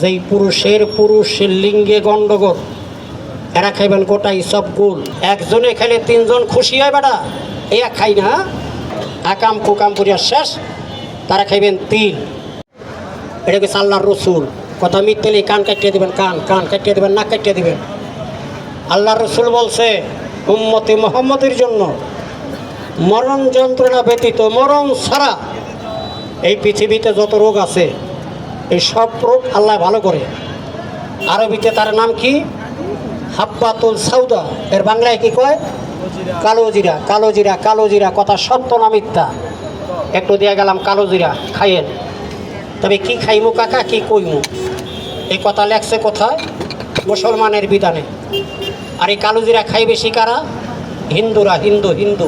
যেই পুরুষের পুরুষের লিঙ্গে গণ্ডগোল, এরা খাইবেন গোটাই সব গুল। একজনে খাইলে তিনজন খুশি হয় বেটা। এয়া খাই না? আকাম কুকাম করিয়া শেষ, তারা খাইবেন তিল এটাকে আল্লাহর রসুল। কথা মিথ্যেলি কান কাটিয়ে দিবেন, কান কান কাটিয়ে দিবেন, নাক কাটিয়ে দিবেন। আল্লাহ রসুল বলছে, উম্মতি মোহাম্মদের জন্য মরণ যন্ত্রণা ব্যতীত মরণ ছাড়া এই পৃথিবীতে যত রোগ আছে এই সব রোগ আল্লাহ ভালো করে। আরবিতে তার নাম কি? হাব্বাতুল সাউদা। এর বাংলায় কি কয়? কালো জিরা কালো জিরা কালো জিরা কথা সত্য না মিথ্যা? একটু দিয়ে গেলাম কালো জিরা খাইয়েন। তবে কি খাইমু কাকা, কি কইমু? এই কথা লেখছে কোথায়? মুসলমানের বিধানে। আর এই কালো জিরা খাই বেশি কারা হিন্দুরা, হিন্দু হিন্দু।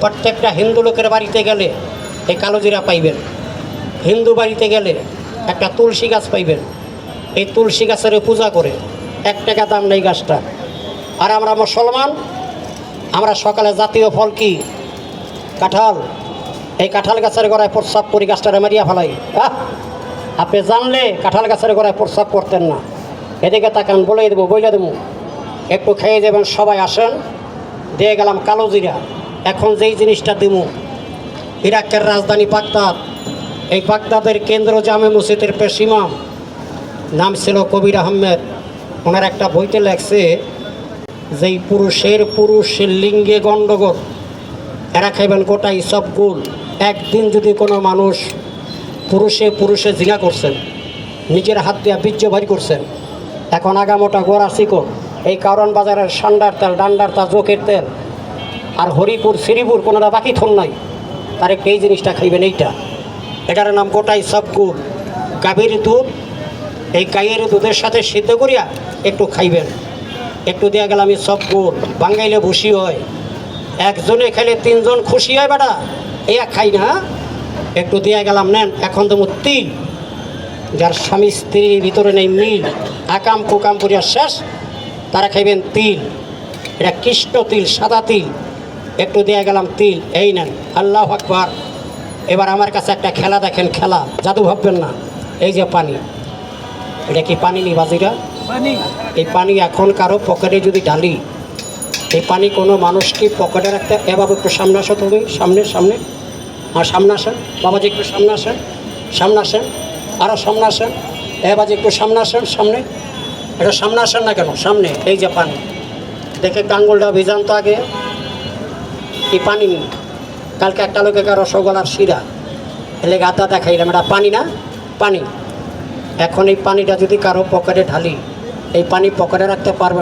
প্রত্যেকটা হিন্দু লোকের বাড়িতে গেলে এই কালো জিরা পাইবেন। হিন্দু বাড়িতে গেলে একটা তুলসী গাছ পাইবেন। এই তুলসী গাছের পূজা করে এক টাকা দাম নেই গাছটা। আর আমরা মুসলমান, আমরা সকালে জাতীয় ফল কি? কাঁঠাল। এই কাঁঠাল গাছের গোড়ায় প্রস্রাব করি, গাছটারে মারিয়া ফেলাই। আহ! আপনি জানলে কাঁঠাল গাছের গোড়ায় প্রস্রাব করতেন না। এদিকে তাকান বলে দেবো, বইলে দেবো। একটু খেয়ে যাবেন, সবাই আসেন। দিয়ে গেলাম কালো জিরা। এখন যেই জিনিসটা দিমু, ইরাকের রাজধানী বাগদাদ। এই বাগদাদের কেন্দ্র জামে মসজিদের পেশিমাম নাম ছিল কবির আহমেদ। ওনার একটা বইতে লেখছে, যেই পুরুষের পুরুষের লিঙ্গে গণ্ডগোল, এরা খাইবেন গোটাই সব গুল। একদিন যদি কোনো মানুষ পুরুষে পুরুষে জিনা করছেন, নিজের হাত দিয়ে বীর্য ভারী করছেন, এখন আগামোটা গোড়া শিকো এই কারণ বাজারের সান্ডার তেল, ডান্ডার তেল, জোকের তেল, আর হরিপুর, শ্রীপুর কোনোটা বাকি থন নাই। তার এই জিনিসটা খাইবেন এইটা। এটার নাম গোটাই সব গুড় গাভীর দুধ। এই গাইয়ের দুধের সাথে সিদ্ধ করিয়া একটু খাইবেন। একটু দেওয়া গেলে আমি সব বাঙ্গাইলে বসি হয়। একজনে খাইলে তিনজন খুশি হয় বেটা। এয়া খাই না? একটু দিয়ে গেলাম, নেন, এখন তো তিল। যার স্বামী স্ত্রীর ভিতরে নেই মিল, আকাম কুকাম করিয়া শেষ। তারা খাইবেন তিল। এটা কৃষ্ণ তিল, সাদা তিল। একটু দিয়ে গেলাম তিল। এই নেন, আল্লাহ আকবার। এবার আমার কাছে একটা খেলা দেখেন খেলা। জাদু ভাববেন না। এই যে পানি। এটা কি পানি নি বাজিরা? এই পানি এখন কারও পকেটে যদি ঢালি এই পানি কোনো মানুষ কি পকেটে রাখতে? এভাবে একটু সামনে আসো তুমি। সামনে সামনে। আর সামনে আসেন। বাবাজি একটু সামনে আসেন। সামনে আসেন। আরও সামনে আসেন। এ বাজি একটু সামনে আসেন সামনে। এটা সামনে আসেন না কেন? সামনে। এই যে পানি। দেখে কাঙ্গুলটা ভিজান তো আগে। এই পানি নেই কালকে একটা লোকে রসগোলার শিরা। এলে গাদা দেখাইলাম, এটা পানি না? পানি। এখন এই পানিটা যদি কারও পকেটে ঢালি, এই পানি পকেটে রাখতে পারবে